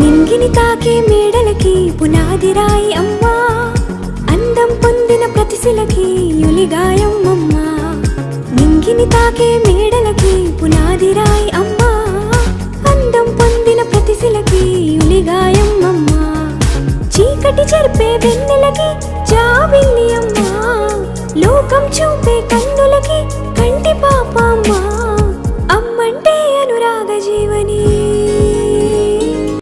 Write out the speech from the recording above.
నింగిని తాకే మేడలకి పునాది రాయి అమ్మా. అందం పొందిన ప్రతిశిలకి యులిగాయమ్మమ్మా నింగిని తాకే మేడలకి పునాది రాయి అమ్మా. అందం పొందిన ప్రతిశిలకి యులిగాయమ్మమ్మా చీకటి చెరిపే వెన్నెలకి జాబిల్లి అమ్మా. లోకం చూపే కన్నులకి కంటి పాపమ్మా